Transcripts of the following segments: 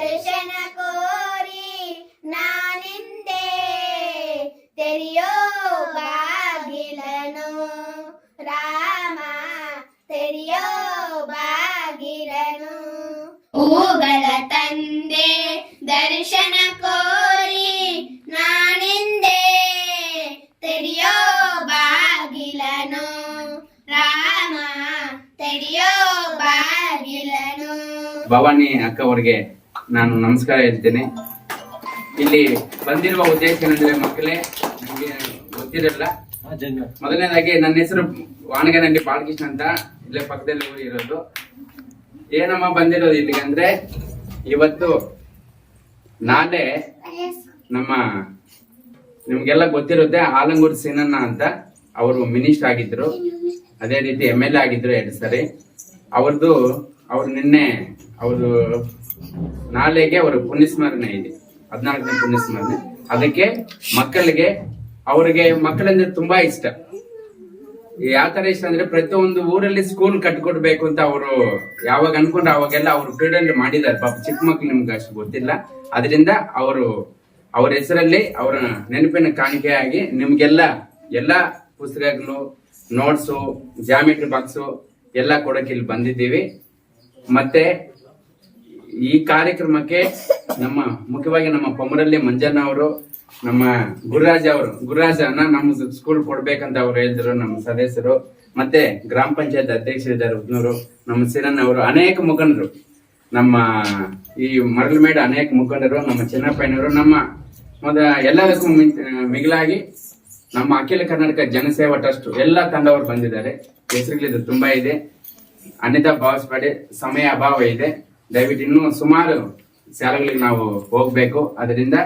ದರ್ಶನ ಕೋರಿ ನಾನಿಂದೆ. ತೆರೆಯೋ ಬಾಗಿಲನು. ರಾಮ, ತೆರೆಯೋ ಬಾಗಿಲನು. ಹೂಗಳ ತಂದೆ, ದರ್ಶನ ಕೋರಿ ನಾನಿಂದೆ. ತೆರೆಯೋ ಬಾಗಿಲನು. ರಾಮ, ತೆರೆಯೋ ಬಾಗಿಲನು. ಭವಾನಿ ಅಕ್ಕ ಅವ್ರಿಗೆ ನಾನು ನಮಸ್ಕಾರ ಹೇಳ್ತೇನೆ. ಇಲ್ಲಿ ಬಂದಿರುವ ಉದ್ದೇಶ ಏನಂದ್ರೆ ಮಕ್ಕಳೇ ನನಗೆ ಗೊತ್ತಿರಲ್ಲ. ಮೊದಲನೇದಾಗಿ ನನ್ನ ಹೆಸರು ವಾಣಗನಹಳ್ಳಿ ಬಾಲಕೃಷ್ಣ ಅಂತ ಇಲ್ಲೇ ಪಕ್ಕದಲ್ಲಿ ಊರು ಇರೋದು. ಏನಮ್ಮ ಬಂದಿರೋದು ಇಲ್ಲಿಗೆ ಅಂದ್ರೆ ಇವತ್ತು ನಾಳೆ ನಮ್ಮ ನಿಮ್ಗೆಲ್ಲ ಗೊತ್ತಿರುತ್ತೆ ಆಲಂಗೂರ್ ಸೀನಣ್ಣ ಅಂತ ಅವರು ಮಿನಿಸ್ಟರ್ ಆಗಿದ್ರು. ಅದೇ ರೀತಿ ಎಂ ಎಲ್ ಎ ಆಗಿದ್ರು ಎರಡು ಸರಿ. ಅವ್ರದ್ದು ಅವ್ರು ನಿನ್ನೆ ಅವರು ನಾಳೆಗೆ ಅವರ ಪುಣ್ಯಸ್ಮರಣೆ ಇದೆ. ಹದಿನಾಲ್ಕನೇ ಪುಣ್ಯಸ್ಮರಣೆ. ಅದಕ್ಕೆ ಮಕ್ಕಳಿಗೆ, ಅವರಿಗೆ ಮಕ್ಕಳಂದ್ರೆ ತುಂಬಾ ಇಷ್ಟ. ಯಾವ ತರ ಇಷ್ಟ ಅಂದ್ರೆ ಪ್ರತಿಯೊಂದು ಊರಲ್ಲಿ ಸ್ಕೂಲ್ ಕಟ್ಕೊಡ್ಬೇಕು ಅಂತ ಅವರು ಯಾವಾಗ ಅನ್ಕೊಂಡ್ರೆ ಅವಾಗೆಲ್ಲ ಅವರು ಫ್ರೀಡಮ್ ಮಾಡಿದ್ದಾರೆ. ಪಾಪ ಚಿಕ್ಕ ಮಕ್ಳು ನಿಮ್ಗೆ ಅಷ್ಟು ಗೊತ್ತಿಲ್ಲ. ಅದರಿಂದ ಅವರು, ಅವ್ರ ಹೆಸರಲ್ಲಿ, ಅವರ ನೆನಪಿನ ಕಾಣಿಕೆಯಾಗಿ ನಿಮ್ಗೆಲ್ಲ ಎಲ್ಲ ಪುಸ್ತಕಗಳು ನೋಟ್ಸು ಜಾಮಿಟ್ರಿ ಬಾಕ್ಸು ಎಲ್ಲ ಕೊಡಕ್ಕೆ ಇಲ್ಲಿ ಬಂದಿದ್ದೀವಿ. ಮತ್ತೆ ಈ ಕಾರ್ಯಕ್ರಮಕ್ಕೆ ನಮ್ಮ, ಮುಖ್ಯವಾಗಿ ನಮ್ಮ ಪೊಮರಳ್ಳಿ ಮಂಜಣ್ಣ ಅವರು, ನಮ್ಮ ಗುರುರಾಜ್ ಅವರು ಗುರುರಾಜನ ನಮ್ಮ ಸ್ಕೂಲ್ ಕೊಡ್ಬೇಕಂತ ಅವ್ರು ಹೇಳಿದ್ರು ನಮ್ಮ ಸದಸ್ಯರು. ಮತ್ತೆ ಗ್ರಾಮ ಪಂಚಾಯತ್ ಅಧ್ಯಕ್ಷರಿದ್ದಾರೆ ಉದ್ನೂರು ನಮ್ಮ ಸಿರನ್ ಅವರು ಅನೇಕ ಮುಖಂಡರು. ನಮ್ಮ ಈ ಮರಳುಮೇಡ ಅನೇಕ ಮುಖಂಡರು, ನಮ್ಮ ಚಿನ್ನಪ್ಪಯ್ಯನವರು, ನಮ್ಮ ಮೊದ ಎಲ್ಲದಕ್ಕೂ ಮಿಗಿಲಾಗಿ ನಮ್ಮ ಅಖಿಲ ಕರ್ನಾಟಕ ಜನಸೇವಾ ಟ್ರಸ್ಟ್ ಎಲ್ಲ ತಂಡವರು ಬಂದಿದ್ದಾರೆ. ಹೆಸರುಗಳಿದು ತುಂಬಾ ಇದೆ. ಅನಿತಾ ಭಾವಿಸ್ಬೇಡಿ ಸಮಯ ಅಭಾವ ಇದೆ. ದಯವಿಟ್ಟು ಇನ್ನೂ ಸುಮಾರು ಶಾಲೆಗಳಿಗೆ ನಾವು ಹೋಗ್ಬೇಕು. ಅದರಿಂದ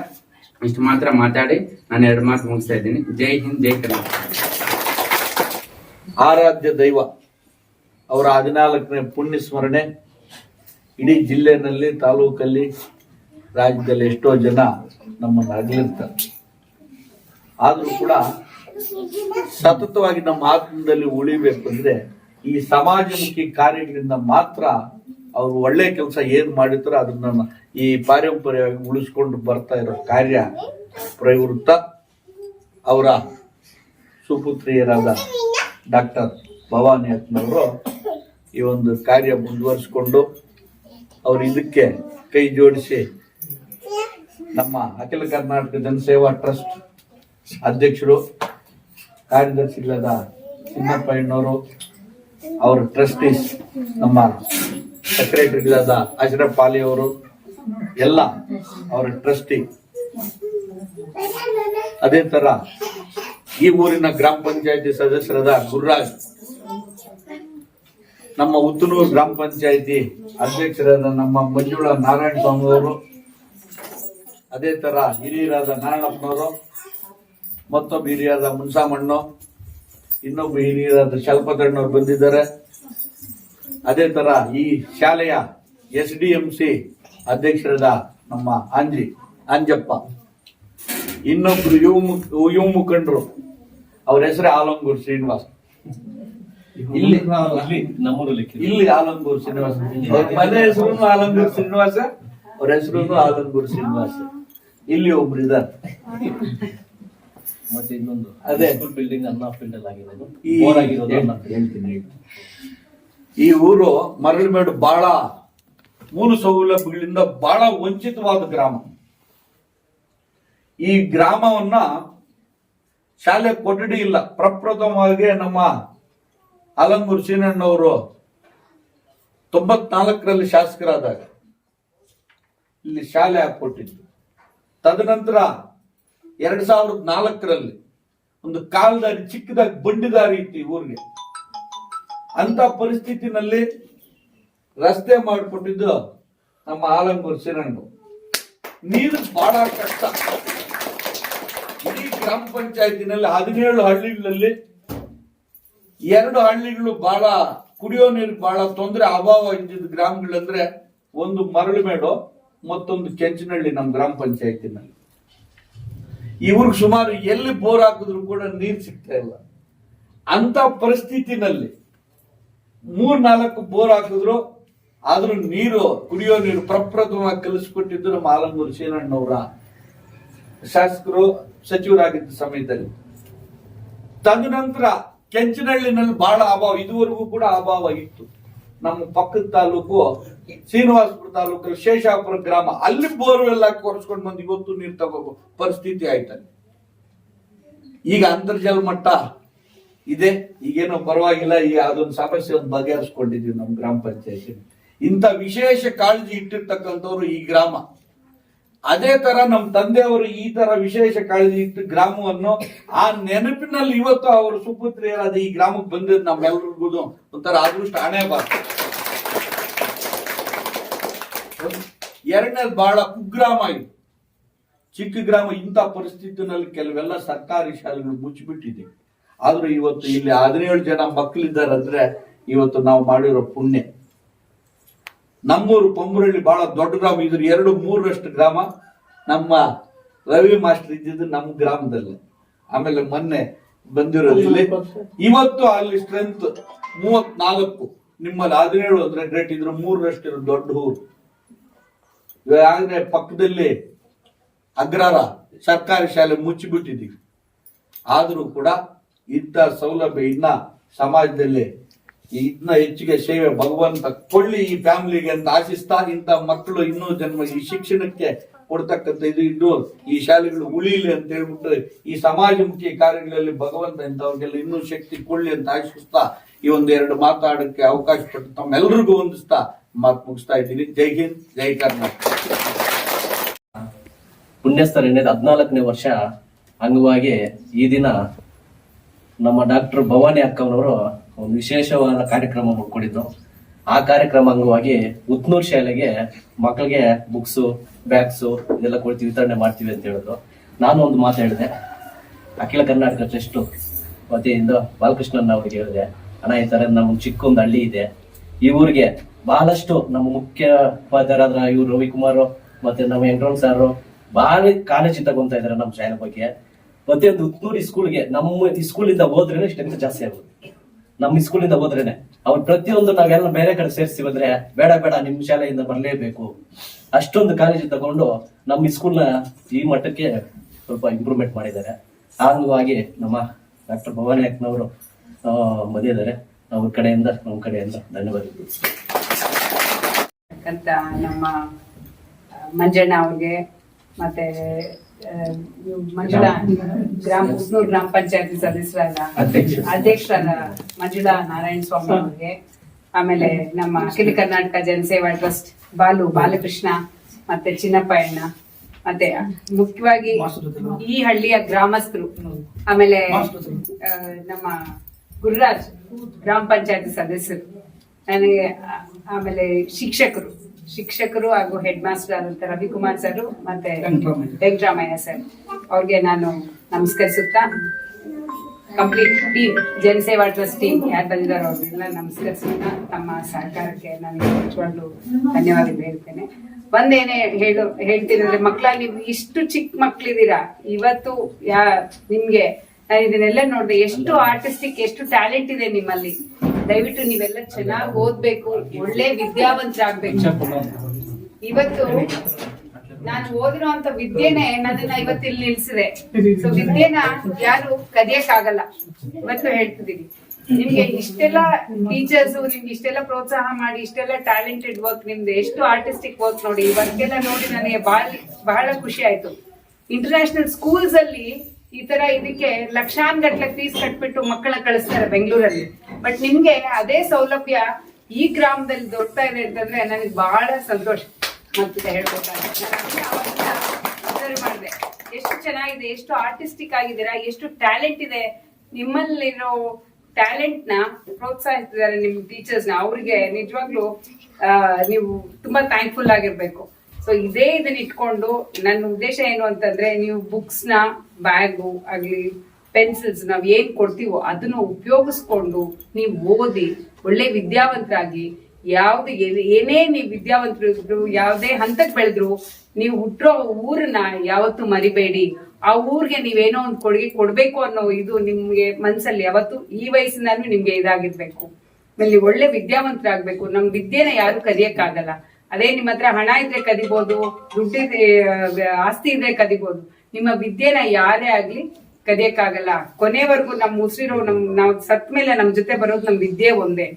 ಇಷ್ಟು ಮಾತ್ರ ಮಾತಾಡಿ ನಾನು ಎರಡು ಮಾತು ಮುಗಿಸ್ತಾ ಇದ್ದೀನಿ. ಜೈ ಹಿಂದ್, ಜೈ ಕರ್ನಾಟಕ. ಆರಾಧ್ಯ ದೈವ, ಅವರ ಹದಿನಾಲ್ಕನೇ ಪುಣ್ಯ ಸ್ಮರಣೆ ಇಡೀ ಜಿಲ್ಲೆನಲ್ಲಿ, ತಾಲೂಕಲ್ಲಿ, ರಾಜ್ಯದಲ್ಲಿ ಎಷ್ಟೋ ಜನ ನಮ್ಮನ್ನು ಅಗಲಿರ್ತಾರೆ. ಆದರೂ ಕೂಡ ಸತತವಾಗಿ ನಮ್ಮ ಆತ್ಮದಲ್ಲಿ ಉಳಿಬೇಕು ಅಂದ್ರೆ ಈ ಸಮಾಜಮುಖಿ ಕಾರ್ಯಗಳಿಂದ ಮಾತ್ರ ಅವರು ಒಳ್ಳೆ ಕೆಲಸ ಏನ್ ಮಾಡಿರ್ತಾರೋ ಅದನ್ನ ಈ ಪಾರಂಪರ್ಯವಾಗಿ ಉಳಿಸ್ಕೊಂಡು ಬರ್ತಾ ಇರೋ ಕಾರ್ಯ ಪ್ರವೃತ್ತ ಅವರ ಸುಪುತ್ರಿಯರಾದ ಡಾಕ್ಟರ್ ಭವಾನಿ ಅತ್ನವರು ಈ ಒಂದು ಕಾರ್ಯ ಮುಂದುವರಿಸಿಕೊಂಡು ಅವರು ಇದಕ್ಕೆ ಕೈ ಜೋಡಿಸಿ ನಮ್ಮ ಅಖಿಲ ಕರ್ನಾಟಕ ಜನಸೇವಾ ಟ್ರಸ್ಟ್ ಅಧ್ಯಕ್ಷರು, ಕಾರ್ಯದರ್ಶಿಗಳಾದ ಚಿನ್ನಪ್ಪಯ್ಯನವರು ಅವರ ಟ್ರಸ್ಟೀಸ್ ನಮ್ಮ ಸೆಕ್ರೆಟರಿಗಳಾದ ಅಶ್ರಫ್ ಪಾಲಿ ಅವರು ಎಲ್ಲ ಅವರ ಟ್ರಸ್ಟಿ. ಅದೇ ತರ ಈ ಊರಿನ ಗ್ರಾಮ ಪಂಚಾಯತಿ ಸದಸ್ಯರಾದ ಗುರುರಾಜ್, ನಮ್ಮ ಉತ್ತನೂರು ಗ್ರಾಮ ಪಂಚಾಯತಿ ಅಧ್ಯಕ್ಷರಾದ ನಮ್ಮ ಮಂಜುಳಾ ನಾರಾಯಣ ಸ್ವಾಮಿ ಅವರು, ಅದೇ ತರ ಹಿರಿಯರಾದ ನಾರಾಯಣಪ್ಪನವರು, ಮತ್ತೊಬ್ಬ ಹಿರಿಯರಾದ ಮುನ್ಸಾಮಣ್ಣು, ಇನ್ನೊಬ್ಬ ಹಿರಿಯರಾದ ಶಲ್ಪತಣ್ಣವ್ರು ಬಂದಿದ್ದಾರೆ. ಅದೇ ತರ ಈ ಶಾಲೆಯ ಎಸ್ ಡಿ ಎಂ ಸಿ ಅಧ್ಯಕ್ಷರಾದ ನಮ್ಮ ಅಂಜಿ ಅಂಜಪ್ಪ ಇನ್ನೊಬ್ರು ಯುವ ಮುಖ ಯುವ ಮುಖಂಡರು. ಅವ್ರ ಹೆಸರೇ ಆಲಂಗೂರ್ ಶ್ರೀನಿವಾಸ್. ಇಲ್ಲಿ ಇಲ್ಲಿ ಆಲಂಗೂರ್ ಶ್ರೀನಿವಾಸ. ಮನೆ ಹೆಸರು ಆಲಂಗೂರ್ ಶ್ರೀನಿವಾಸ ಅವ್ರ ಹೆಸರು ಆಲಂಗೂರ್ ಶ್ರೀನಿವಾಸ. ಇಲ್ಲಿ ಒಬ್ರು ಇದ್ದಾರೆ ಮತ್ತೆ ಇನ್ನೊಂದು ಅದೇ. ಬಿಲ್ಡಿಂಗ್ ಅನ್ನ ಫೀಲ್ಡ್ ಆಗಿದೆ ಆಗಿರೋದು. ಹೇಳ್ತೀನಿ. ಈ ಊರು ಮರಳುಮೇಡು ಬಹಳ ಮೂಲ ಸೌಲಭ್ಯಗಳಿಂದ ಬಹಳ ವಂಚಿತವಾದ ಗ್ರಾಮ. ಈ ಗ್ರಾಮವನ್ನ ಶಾಲೆ ಕೊಠಡಿ ಇಲ್ಲ. ಪ್ರಪ್ರಥಮವಾಗಿ ನಮ್ಮ ಅಲಂಗೂರು ಸೀನಣ್ಣವರು ತೊಂಬತ್ನಾಲ್ಕರಲ್ಲಿ ಶಾಸಕರಾದಾಗ ಇಲ್ಲಿ ಶಾಲೆ ಹಾಕೊಟ್ಟಿದ್ದು ತದನಂತರ ಎರಡ್ ಸಾವಿರದ ನಾಲ್ಕರಲ್ಲಿ ಒಂದು ಕಾಲ್ದಾರಿ, ಚಿಕ್ಕದಾಗಿ ಬಂಡಿದಾರಿ ಇತ್ತು ಈ ಊರಿಗೆ. ಅಂತ ಪರಿಸ್ಥಿತಿನಲ್ಲಿ ರಸ್ತೆ ಮಾಡಿಕೊಟ್ಟಿದ್ದು ನಮ್ಮ ಆಲಂಗೂರು ಸಿರಣ್ಣು ನೀರು ಬಹಳ ಕಷ್ಟ. ಇಡೀ ಗ್ರಾಮ ಪಂಚಾಯತಿನಲ್ಲಿ ಹದಿನೇಳು ಹಳ್ಳಿಗಳಲ್ಲಿ ಎರಡು ಹಳ್ಳಿಗಳು ಬಹಳ ಕುಡಿಯೋ ನೀರು ಬಹಳ ತೊಂದರೆ ಅಭಾವ ಇದ್ದಿದ್ದ ಗ್ರಾಮಗಳಂದ್ರೆ ಒಂದು ಮರಳುಮೇಡು, ಮತ್ತೊಂದು ಕೆಂಚನಹಳ್ಳಿ ನಮ್ಮ ಗ್ರಾಮ ಪಂಚಾಯತಿನಲ್ಲಿ. ಇವ್ರಿಗೆ ಸುಮಾರು ಎಲ್ಲಿ ಬೋರ್ ಹಾಕಿದ್ರು ಕೂಡ ನೀರು ಸಿಗ್ತಾ ಇಲ್ಲ. ಅಂತ ಪರಿಸ್ಥಿತಿನಲ್ಲಿ ಮೂರ್ ನಾಲ್ಕು ಬೋರ್ ಹಾಕಿದ್ರು, ಆದ್ರೂ ನೀರು, ಕುಡಿಯೋ ನೀರು ಪ್ರಪ್ರಥಮವಾಗಿ ಕಲಿಸ್ಕೊಟ್ಟಿದ್ದು ನಮ್ಮ ಆಲಂಗೂರು ಶೀನಣ್ಣವರ ಶಾಸಕರು, ಸಚಿವರಾಗಿದ್ದ ಸಮಯದಲ್ಲಿ. ತದನಂತರ ಕೆಂಚನಹಳ್ಳಿನಲ್ಲಿ ಬಹಳ ಅಭಾವ, ಇದುವರೆಗೂ ಕೂಡ ಅಭಾವ ಇತ್ತು. ನಮ್ಮ ಪಕ್ಕದ ತಾಲೂಕು, ಶ್ರೀನಿವಾಸಪುರ ತಾಲೂಕು ಶೇಷಾಪುರ ಗ್ರಾಮ, ಅಲ್ಲಿ ಬೋರ್ವೆಲ್ ಹಾಕಿ ಕೊರೆಸ್ಕೊಂಡು ಬಂದು ಇವತ್ತು ನೀರು ತಗೋಬೇಕು ಪರಿಸ್ಥಿತಿ ಆಯ್ತಲ್ಲಿ. ಈಗ ಅಂತರ್ಜಲ ಮಟ್ಟ ಇದೆ. ಈಗೇನೋ ಪರವಾಗಿಲ್ಲ. ಈಗ ಅದೊಂದು ಸಮಸ್ಯೆ ಒಂದು ಬಗೆಹರಿಸ್ಕೊಂಡಿದ್ವಿ ನಮ್ಮ ಗ್ರಾಮ ಪಂಚಾಯತಿ. ಇಂಥ ವಿಶೇಷ ಕಾಳಜಿ ಇಟ್ಟಿರ್ತಕ್ಕಂಥವ್ರು ಈ ಗ್ರಾಮ. ಅದೇ ತರ ನಮ್ಮ ತಂದೆಯವರು ಈ ತರ ವಿಶೇಷ ಕಾಳಜಿ ಇಟ್ಟು ಗ್ರಾಮವನ್ನು ಆ ನೆನಪಿನಲ್ಲಿ ಇವತ್ತು ಅವರು ಸುಪುತ್ರಿಯರಾದ ಈ ಗ್ರಾಮಕ್ಕೆ ಬಂದಿದ್ದು ನಮ್ಮೆಲ್ರಿಗೂ ಒಂಥರ ಅದೃಷ್ಟ ಹಣೆ ಬಾರ ಎರಡನೇದು ಬಹಳ ಕುಗ್ರಾಮ ಇದು. ಚಿಕ್ಕ ಗ್ರಾಮ ಇಂಥ ಪರಿಸ್ಥಿತಿನಲ್ಲಿ ಕೆಲವೆಲ್ಲ ಸರ್ಕಾರಿ ಶಾಲೆಗಳು ಮುಚ್ಚಿಬಿಟ್ಟಿದೆ. ಆದ್ರೂ ಇವತ್ತು ಇಲ್ಲಿ ಹದಿನೇಳು ಜನ ಮಕ್ಕಳಿದ್ದಾರೆ ಅಂದ್ರೆ ಇವತ್ತು ನಾವು ಮಾಡಿರೋ ಪುಣ್ಯ. ನಮ್ಮೂರು ಪಂಬರಳ್ಳಿ ಬಹಳ ದೊಡ್ಡ ಗ್ರಾಮ. ಇದ್ರ ಎರಡು ಮೂರರಷ್ಟು ಗ್ರಾಮ. ನಮ್ಮ ರವಿ ಮಾಸ್ಟರ್ ಇದ್ದಿದ್ದು ನಮ್ಮ ಗ್ರಾಮದಲ್ಲಿ. ಆಮೇಲೆ ಮೊನ್ನೆ ಬಂದಿರೋದು ಇಲ್ಲಿ. ಇವತ್ತು ಅಲ್ಲಿ ಸ್ಟ್ರೆಂತ್ ಮೂವತ್ನಾಲ್ಕು. ನಿಮ್ಮಲ್ಲಿ ಹದಿನೇಳು ಅಂದ್ರೆ ಗ್ರೇಟ್ ಇದ್ರ ಮೂರರಷ್ಟು ಇರೋ ದೊಡ್ಡ ಊರು. ಆದ್ರೆ ಪಕ್ಕದಲ್ಲಿ ಅಗ್ರಾರ ಸರ್ಕಾರಿ ಶಾಲೆ ಮುಚ್ಚಿಬಿಟ್ಟಿದ್ದೀವಿ. ಆದರೂ ಕೂಡ ಇಂಥ ಸೌಲಭ್ಯ ಇನ್ನ ಸಮಾಜದಲ್ಲಿ ಇನ್ನ ಹೆಚ್ಚಿಗೆ ಸೇವೆ ಭಗವಂತ ಕೊಳ್ಳಿ ಈ ಫ್ಯಾಮಿಲಿಗೆ ಅಂತ ಆಶಿಸ್ತಾ ಇಂಥ ಮಕ್ಕಳು ಇನ್ನೂ ಜನ್ಮ ಈ ಶಿಕ್ಷಣಕ್ಕೆ ಕೊಡ್ತಕ್ಕಂಥ ಇದು ಇದ್ದು ಈ ಶಾಲೆಗಳು ಉಳಿಲಿ ಅಂತ ಹೇಳ್ಬಿಟ್ಟು ಈ ಸಮಾಜಮುಖಿ ಕಾರ್ಯಗಳಲ್ಲಿ ಭಗವಂತ ಇಂಥವ್ರಿಗೆಲ್ಲ ಇನ್ನೂ ಶಕ್ತಿ ಕೊಳ್ಳಿ ಅಂತ ಆಶಿಸ್ತಾ ಈ ಒಂದು ಎರಡು ಮಾತಾಡಕ್ಕೆ ಅವಕಾಶ ಕೊಟ್ಟು ತಮ್ಮೆಲ್ಲರಿಗೂ ಹೊಂದಿಸ್ತಾ ಮಾತು ಮುಗಿಸ್ತಾ ಇದ್ದೀನಿ. ಜೈ ಹಿಂದ್, ಜೈ ಕರ್ನಾಟಕ. ಪುಣ್ಯಸ್ಥರ ಎಣ್ಣೆದ ಹದಿನಾಲ್ಕನೇ ವರ್ಷ ಅಂಗವಾಗಿ ಈ ದಿನ ನಮ್ಮ ಡಾಕ್ಟರ್ ಭವಾನಿ ಅಕ್ಕನವರು ಒಂದು ವಿಶೇಷವಾದ ಕಾರ್ಯಕ್ರಮ ಮಾಡ್ಕೊಂಡಿದ್ದು ಆ ಕಾರ್ಯಕ್ರಮ ಅಂಗವಾಗಿ ಉತ್ನೂರ್ ಶಾಲೆಗೆ ಮಕ್ಕಳಿಗೆ ಬುಕ್ಸು ಬ್ಯಾಗ್ಸು ಇದೆಲ್ಲ ಕೊಡ್ತೀವಿ, ವಿತರಣೆ ಮಾಡ್ತೀವಿ ಅಂತ ಹೇಳಿದ್ರು. ನಾನು ಒಂದು ಮಾತು ಹೇಳಿದೆ. ಅಖಿಲ ಕರ್ನಾಟಕ ಟ್ರಸ್ಟ್ ವತಿಯಿಂದ ಬಾಲಕೃಷ್ಣನ್ ಅವ್ರಿಗೆ ಹೇಳಿದೆ, ಅಣ್ಣ, ಈ ತರ ನಮ್ಮ ಚಿಕ್ಕ ಒಂದು ಹಳ್ಳಿ ಇದೆ. ಈ ಊರಿಗೆ ಬಹಳಷ್ಟು ನಮ್ಮ ಮುಖ್ಯ ಉಪಾಧ್ಯಾಯರಾದ ಇವ್ರು ರವಿಕುಮಾರ್ ಮತ್ತೆ ನಮ್ಮ ಎಂಟ್ರೋನ್ ಸಾರು ಬಹಳ ಕಾಳಜಿ ತಗೊಂತ ಇದಾರೆ ನಮ್ಮ ಶಾಲೆ ಬಗ್ಗೆ. ಪ್ರತಿಯೊಂದು ಉತ್ನೂರು ಸ್ಕೂಲ್ಗೆ ನಮ್ಮ ಈ ಸ್ಕೂಲಿಂದ ಹೋದ್ರೇನೆ ಸ್ಟ್ರೆಂತ್ ಜಾಸ್ತಿ ಆಗುತ್ತೆ ನಮ್ಮ ಸ್ಕೂಲಿಂದ ಹೋದ್ರೇನೆ. ಅವ್ರು ಪ್ರತಿಯೊಂದು ನಾವೆಲ್ಲ ಬೇರೆ ಕಡೆ ಸೇರಿಸಿ ಬಂದ್ರೆ ಬೇಡ ಬೇಡ, ನಿಮ್ ಶಾಲೆಯಿಂದ ಬರಲೇಬೇಕು. ಅಷ್ಟೊಂದು ಕಾಲೇಜ್ ತಗೊಂಡು ನಮ್ಮ ಸ್ಕೂಲ್ನ ಈ ಮಟ್ಟಕ್ಕೆ ಸ್ವಲ್ಪ ಇಂಪ್ರೂವ್ಮೆಂಟ್ ಮಾಡಿದ್ದಾರೆ. ಹಾಗಾಗಿ ನಮ್ಮ ಡಾಕ್ಟರ್ ಭವಾನಿ ಅಕ್ಕನವರು ಬಂದಿದ್ದಾರೆ ಅವ್ರ ಕಡೆಯಿಂದ ನಮ್ಮ ಕಡೆಯಿಂದ ಧನ್ಯವಾದಗಳು. ನಮ್ಮ ಮಂಜಣ್ಣ ಅವ್ರಿಗೆ, ಮತ್ತೆ ಮಂಜುಳಾ ಗ್ರಾಮ ಉಸ್ನೂರು ಗ್ರಾಮ ಪಂಚಾಯತಿ ಸದಸ್ಯರಾದ ಅಧ್ಯಕ್ಷ. ಅಧ್ಯಕ್ಷರಾದ ಮಂಜುಳಾ ನಾರಾಯಣ ಸ್ವಾಮಿ ಅವರಿಗೆ. ಆಮೇಲೆ ನಮ್ಮ ಅಖಿಲ ಕರ್ನಾಟಕ ಜನಸೇವಾ ಟ್ರಸ್ಟ್ ಬಾಲು ಬಾಲಕೃಷ್ಣ ಮತ್ತೆ ಚಿನ್ನಪ್ಪ ಅಣ್ಣ ಮತ್ತೆ ಮುಖ್ಯವಾಗಿ ಈ ಹಳ್ಳಿಯ ಗ್ರಾಮಸ್ಥರು. ಆಮೇಲೆ ನಮ್ಮ ಗುರುರಾಜ್ ಗ್ರಾಮ ಪಂಚಾಯತಿ ಸದಸ್ಯರು. ನನಗೆ ಆಮೇಲೆ ಶಿಕ್ಷಕರು. ಶಿಕ್ಷಕರು ಹಾಗೂ ಹೆಡ್ ಮಾಸ್ಟರ್ ಆದಂತ ರವಿಕುಮಾರ್ ಸರ್ ಮತ್ತೆ ವೆಂಕಟರಾಮಯ್ಯ ಸರ್ ಅವ್ರಿಗೆ ನಾನು ನಮಸ್ಕರಿಸುತ್ತಾ complete team Janaseva trust team ಯಾರು ಬಂದಿದ್ದಾರೆ ಅವ್ರನ್ನೆಲ್ಲ ನಮಸ್ಕರಿಸುತ್ತಾ ತಮ್ಮ ಸಹಕಾರಕ್ಕೆ ನಾನು ನಿಜವಾಗ್ಲೂ ಧನ್ಯವಾದಗಳು ಹೇಳ್ತೇನೆ ಒಂದೇನೆ ಹೇಳು ಹೇಳ್ತೀನಿ ಅಂದ್ರೆ ಮಕ್ಕಳ ನೀವು ಇಷ್ಟು ಚಿಕ್ಕ ಮಕ್ಳಿದ್ದೀರಾ? ಇವತ್ತು ಯಾ ನಿಮ್ಗೆ ನಾನು ಇದನ್ನೆಲ್ಲ ನೋಡಿದೆ ಎಷ್ಟು ಆರ್ಟಿಸ್ಟಿಕ್ ಎಷ್ಟು ಟ್ಯಾಲೆಂಟ್ ಇದೆ ನಿಮ್ಮಲ್ಲಿ? ದಯವಿಟ್ಟು ನೀವೆಲ್ಲ ಚೆನ್ನಾಗಿ ಓದ್ಬೇಕು ಒಳ್ಳೆ ವಿದ್ಯಾವಂತರಾಗ್ಬೇಕು. ಇವತ್ತು ನಾನು ಓದಿರುವಂತ ವಿದ್ಯೆನೆ ನನ್ನನ್ನ ಇವತ್ತು ಇಲ್ಲಿ ನಿಲ್ಸಿದೆ. ಸೊ ವಿದ್ಯೆನ ಯಾರು ಕದಿಯಕ್ಕಾಗಲ್ಲ. ಇವತ್ತು ಹೇಳ್ತಿದೀನಿ. ನಿಮ್ಗೆ ಇಷ್ಟೆಲ್ಲ ಟೀಚರ್ಸ್ ನಿಮ್ಗೆ ಇಷ್ಟೆಲ್ಲ ಪ್ರೋತ್ಸಾಹ ಮಾಡಿ ಇಷ್ಟೆಲ್ಲ ಟ್ಯಾಲೆಂಟೆಡ್ ವರ್ಕ್ ನಿಮ್ದು ಎಷ್ಟು ಆರ್ಟಿಸ್ಟಿಕ್ ವರ್ಕ್ ನೋಡಿ ಇವತ್ತೆಲ್ಲ ವರ್ಕ್ ಎಲ್ಲ ನೋಡಿ ನನಗೆ ಬಹಳ ಬಹಳ ಖುಷಿ ಆಯ್ತು. ಇಂಟರ್ನ್ಯಾಷನಲ್ ಸ್ಕೂಲ್ಸ್ ಅಲ್ಲಿ ಈ ತರ ಇದಕ್ಕೆ ಲಕ್ಷಾನ್ ಗಟ್ಟಲೆ ಫೀಸ್ ಕಟ್ಬಿಟ್ಟು ಮಕ್ಕಳ ಕಳಿಸ್ತಾರೆ ಬೆಂಗಳೂರಲ್ಲಿ. ಬಟ್ ನಿಮ್ಗೆ ಅದೇ ಸೌಲಭ್ಯ ಈ ಗ್ರಾಮದಲ್ಲಿ ದೊಡ್ತಾ ಇದೆ ಅಂತಂದ್ರೆ ನನಗೆ ಬಹಳ ಸಂತೋಷ ಮತ್ತೆ ಹೇಳ್ಬೇಕಾದ್ರೆ ಎಷ್ಟು ಚೆನ್ನಾಗಿದೆ, ಎಷ್ಟು ಆರ್ಟಿಸ್ಟಿಕ್ ಆಗಿದ್ದೀರಾ, ಎಷ್ಟು ಟ್ಯಾಲೆಂಟ್ ಇದೆ. ನಿಮ್ಮಲ್ಲಿರೋ ಟ್ಯಾಲೆಂಟ್ನ ಪ್ರೋತ್ಸಾಹಿಸಿದ್ದಾರೆ ನಿಮ್ ಟೀಚರ್ಸ್ನ. ಅವ್ರಿಗೆ ನಿಜವಾಗ್ಲೂ ನೀವು ತುಂಬಾ ಥ್ಯಾಂಕ್ಫುಲ್ ಆಗಿರ್ಬೇಕು. ಸೊ ಇದೇ ಇದನ್ನ ಇಟ್ಕೊಂಡು ನನ್ನ ಉದ್ದೇಶ ಏನು ಅಂತಂದ್ರೆ, ನೀವು ಬುಕ್ಸ್ನ ಬ್ಯಾಗು ಆಗ್ಲಿ ಪೆನ್ಸಿಲ್ಸ್ ನಾವ್ ಏನ್ ಕೊಡ್ತೀವೋ ಅದನ್ನ ಉಪಯೋಗಿಸ್ಕೊಂಡು ನೀವು ಓದಿ ಒಳ್ಳೆ ವಿದ್ಯಾವಂತರಾಗಿ ಯಾವ್ದು ಏನೇ- ನೀವು ವಿದ್ಯಾವಂತರು ಯಾವ್ದೇ ಹಂತಕ್ಕೆ ಬೆಳೆದ್ರು, ನೀವು ಹುಟ್ಟಿರೋ ಊರನ್ನ ಯಾವತ್ತು ಮರಿಬೇಡಿ. ಆ ಊರಿಗೆ ನೀವೇನೋ ಒಂದು ಕೊಡುಗೆ ಕೊಡ್ಬೇಕು ಅನ್ನೋ ಇದು ನಿಮ್ಗೆ ಮನ್ಸಲ್ಲಿ ಯಾವತ್ತು ಈ ವಯಸ್ಸಿನಲ್ಲೂ ನಿಮ್ಗೆ ಇದಾಗಿರ್ಬೇಕು. ಅಲ್ಲಿ ಒಳ್ಳೆ ವಿದ್ಯಾವಂತರಾಗ್ಬೇಕು ನಮ್ ವಿದ್ಯೆನ ಯಾರು ಕದಿಯಕ್ಕಾಗಲ್ಲ. ಅದೇ ನಿಮ್ಮ ಹತ್ರ ಹಣ ಇದ್ರೆ ಕದಿಬಹುದು ದುಡ್ಡಿದ್ರೆ ಆಸ್ತಿ ಇದ್ರೆ ಕದಿಬಹುದು ನಿಮ್ಮ ವಿದ್ಯೆನ ಯಾರೇ ಆಗ್ಲಿ ಕದಿಯಕ್ಕಾಗಲ್ಲ. ಕೊನೆವರೆಗೂ ನಮ್ಮ ಉಸಿರು, ನಮ್, ನಾವ್ ಸತ್ ಮೇಲೆ ನಮ್ ಜೊತೆ ಬರೋದು ನಮ್ ವಿದ್ಯೆ ಒಂದೇ.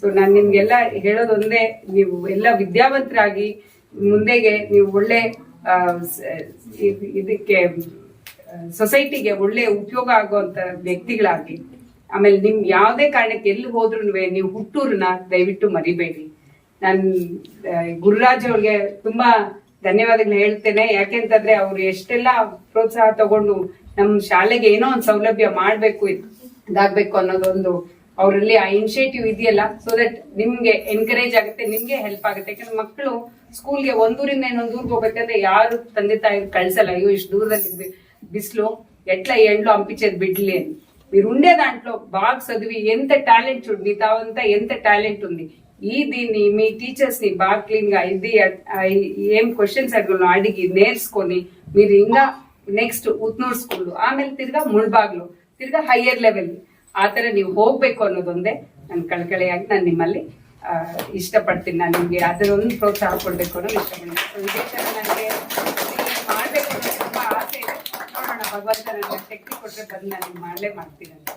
ಸೊ ನಾನ್ ನಿಮ್ಗೆಲ್ಲ ಹೇಳೋದೊಂದೇ, ನೀವು ಎಲ್ಲ ವಿದ್ಯಾವಂತರಾಗಿ ಮುಂದೆಗೆ ನೀವು ಒಳ್ಳೆ ಇದಕ್ಕೆ ಸೊಸೈಟಿಗೆ ಒಳ್ಳೆ ಉಪಯೋಗ ಆಗುವಂತ ವ್ಯಕ್ತಿಗಳಾಗಿ. ಆಮೇಲೆ ನಿಮ್ ಯಾವ್ದೇ ಕಾರಣಕ್ಕೆ ಎಲ್ಲಿ ಹೋದ್ರು ನೀವು ಹುಟ್ಟೂರನ್ನ ದಯವಿಟ್ಟು ಮರಿಬೇಡಿ. ನಾನ್ ಗುರುರಾಜ್ ಅವ್ರಿಗೆ ತುಂಬಾ ಧನ್ಯವಾದಗಳು ಹೇಳ್ತೇನೆ. ಯಾಕೆಂತಂದ್ರೆ ಅವ್ರು ಎಷ್ಟೆಲ್ಲ ಪ್ರೋತ್ಸಾಹ ತಗೊಂಡು ನಮ್ ಶಾಲೆಗೆ ಏನೋ ಒಂದು ಸೌಲಭ್ಯ ಮಾಡ್ಬೇಕು ಇದಾಗ್ಬೇಕು ಅನ್ನೋದೊಂದು ಅವರಲ್ಲಿ ಆ ಇನಿಷಿಯೇಟಿವ್ ಇದೆಯಲ್ಲ ಸೊ ದಟ್ ನಿಮ್ಗೆ ಎನ್ಕರೇಜ್ ಆಗುತ್ತೆ, ನಿಮ್ಗೆ ಹೆಲ್ಪ್ ಆಗುತ್ತೆ. ಯಾಕಂದ್ರೆ ಮಕ್ಕಳು ಸ್ಕೂಲ್ಗೆ ಒಂದೂರಿಂದ ಇನ್ನೊಂದು ಊರಿಗೆ ಹೋಗ್ಬೇಕಂದ್ರೆ ಯಾರು ತಂದೆ ತಾಯಿ ಕಳ್ಸಲ್ಲ. ಅಯ್ಯೋ, ಇಷ್ಟು ದೂರದಲ್ಲಿ ಬಿಸಿಲು, ಎಟ್ಲ ಎಂಡ್ಲು పంపించేది ಬಿಡ್ಲಿ మీరు ಉಂಡೆ ದಾಂಟ್ಲು ಬಾಗ್ ಸದ್ವಿ ಎಂತ ಟ್ಯಾಲೆಂಟ್ చూడు ಎಂತ ಟ್ಯಾಲೆಂಟ್ ఎంత ಈ ఉంది ಮೀ ಟೀಚರ್ಸ್ మీ టీచర్స్ ని బాగా క్లీన్ ಏನ್ ఇది ఏం క్వశ్చన్స్ అడగలను నేర్చుకొని ನೆಕ್ಸ್ಟ್ ಉತ್ನೂರ್ ಸ್ಕೂಲ್ ಆಮೇಲೆ ತಿರ್ಗಾ ಮುಳ್ಬಾಗ್ಲು ತಿರ್ಗಾ ಹೈಯರ್ ಲೆವೆಲ್ ಆತರ ತರ ನೀವು ಹೋಗ್ಬೇಕು ಅನ್ನೋದೊಂದೇ ನನ್ನ ಕಳಕಳಿಯಾಗಿ ನಾನು ನಿಮ್ಮಲ್ಲಿ ಇಷ್ಟಪಡ್ತೀನಿ. ನಾನು ನಿಮ್ಗೆ ಅದರೊಂದು ಪ್ರೋತ್ಸಾಹ ಕೊಡ್ಬೇಕು ಅನ್ನೋದು ಇಷ್ಟಪಡ್ತೀನಿ ನನಗೆ ಮಾಡ್ಬೇಕು ಅನ್ನೋ ತುಂಬಾ ಆಸೆ ಇದೆ. ನೋಡೋಣ, ಭಗವಂತ ನನಗೆ ಶಕ್ತಿ ಕೊಟ್ಟರೆ ಬಂದು ನಾನು ಮಾಡಲೇ ಮಾಡ್ತೀನಿ ಅಂತ.